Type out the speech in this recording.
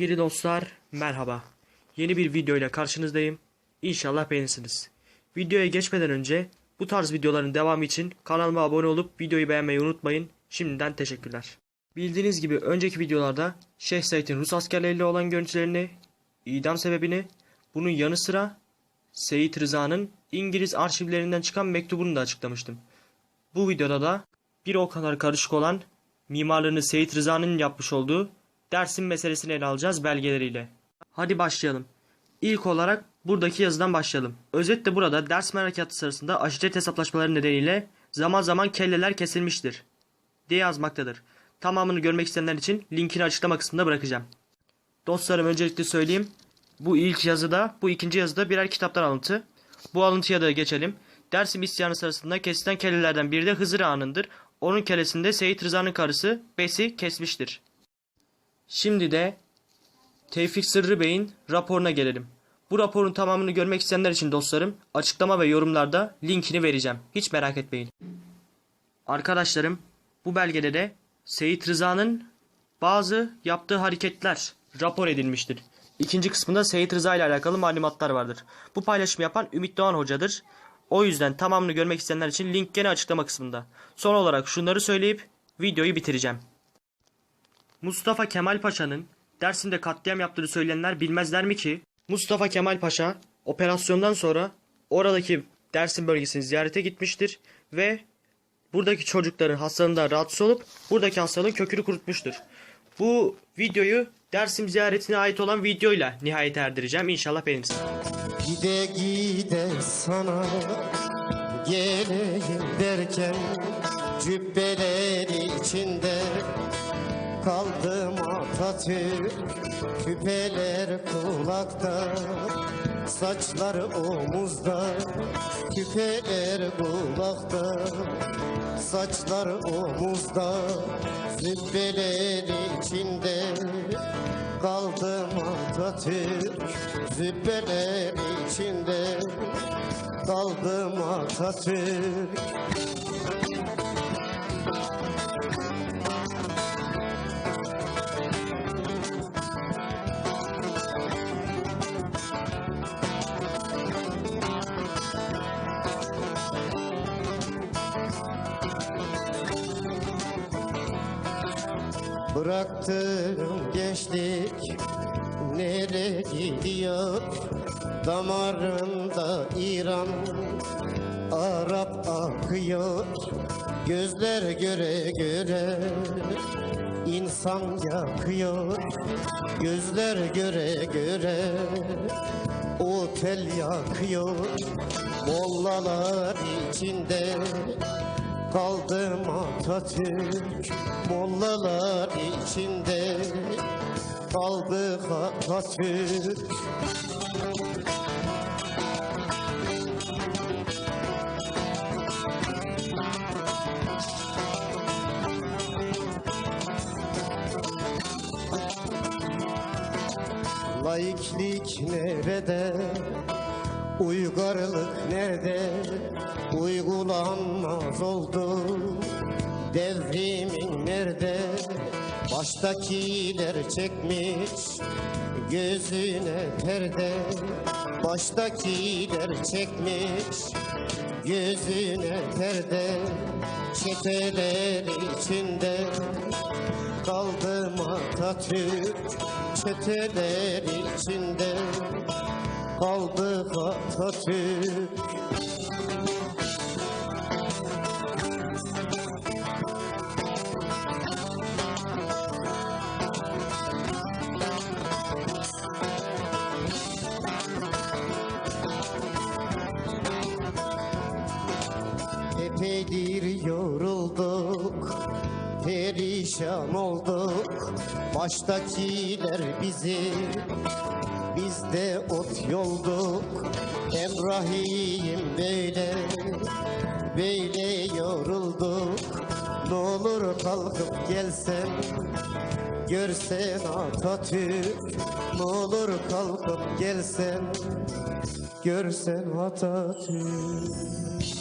Sevgili dostlar, merhaba. Yeni bir video ile karşınızdayım. İnşallah beğenirsiniz. Videoya geçmeden önce bu tarz videoların devamı için kanalıma abone olup videoyu beğenmeyi unutmayın. Şimdiden teşekkürler. Bildiğiniz gibi önceki videolarda Şeyh Said'in Rus askerleriyle olan görüntülerini, idam sebebini, bunun yanı sıra Seyit Rıza'nın İngiliz arşivlerinden çıkan mektubunu da açıklamıştım. Bu videoda da bir o kadar karışık olan mimarlığını Seyit Rıza'nın yapmış olduğu dersin meselesini ele alacağız belgeleriyle. Hadi başlayalım. İlk olarak buradaki yazıdan başlayalım. Özetle burada ders harekatı sırasında aşiret hesaplaşmaları nedeniyle zaman zaman kelleler kesilmiştir diye yazmaktadır. Tamamını görmek isteyenler için linkini açıklama kısmında bırakacağım. Dostlarım öncelikle söyleyeyim. Bu ilk yazıda, bu ikinci yazıda birer kitaptan alıntı. Bu alıntıya da geçelim. Dersim isyanı sırasında kesilen kellelerden biri de Hızır Ağa'nındır. Onun kellesinde Seyit Rıza'nın karısı Besi kesmiştir. Şimdi de Tevfik Sırrı Bey'in raporuna gelelim. Bu raporun tamamını görmek isteyenler için dostlarım açıklama ve yorumlarda linkini vereceğim. Hiç merak etmeyin. Arkadaşlarım bu belgede de Seyit Rıza'nın bazı yaptığı hareketler rapor edilmiştir. İkinci kısmında Seyit Rıza ile alakalı malumatlar vardır. Bu paylaşımı yapan Ümit Doğan hocadır. O yüzden tamamını görmek isteyenler için link gene açıklama kısmında. Son olarak şunları söyleyip videoyu bitireceğim. Mustafa Kemal Paşa'nın Dersim'de katliam yaptığını söyleyenler bilmezler mi ki Mustafa Kemal Paşa operasyondan sonra oradaki Dersim bölgesini ziyarete gitmiştir ve buradaki çocukların hastalığından rahatsız olup buradaki hastalığın kökünü kurutmuştur. Bu videoyu Dersim ziyaretine ait olan videoyla nihayete erdireceğim. İnşallah beğenirsiniz. Gide gide sana geleyim derken Cübbeler içinde kaldım Atatürk. Küpeler kulakta Saçlar omuzda. Küpeler kulakta Saçlar omuzda. Zübbeler içinde Kaldım Atatürk. Zübbeler içinde Kaldım Atatürk Bıraktığım gençlik nereye gidiyor? Damarında İran, Arap akıyor. Gözler göre göre insan yakıyor. Gözler göre göre otel yakıyor. Mollalar içinde Kaldım Atatürk Mollalar içinde Kaldık Atatürk Laiklik nerede? Uygarlık nerede? Uygulanmaz oldu. Devrimin nerede? Baştakiler çekmiş gözüne perde. Baştakiler çekmiş gözüne perde. Çeteler içinde kaldım Atatürk. Çeteler içinde kaldık Atatürk. Epeydir yorulduk, perişan olduk. Baştakiler bizi, biz de ot yolduk. Emrahim böyle, böyle yorulduk. Ne olur kalkıp gelsen, görsen Atatürk. Ne olur kalkıp gelsen, görsen Atatürk.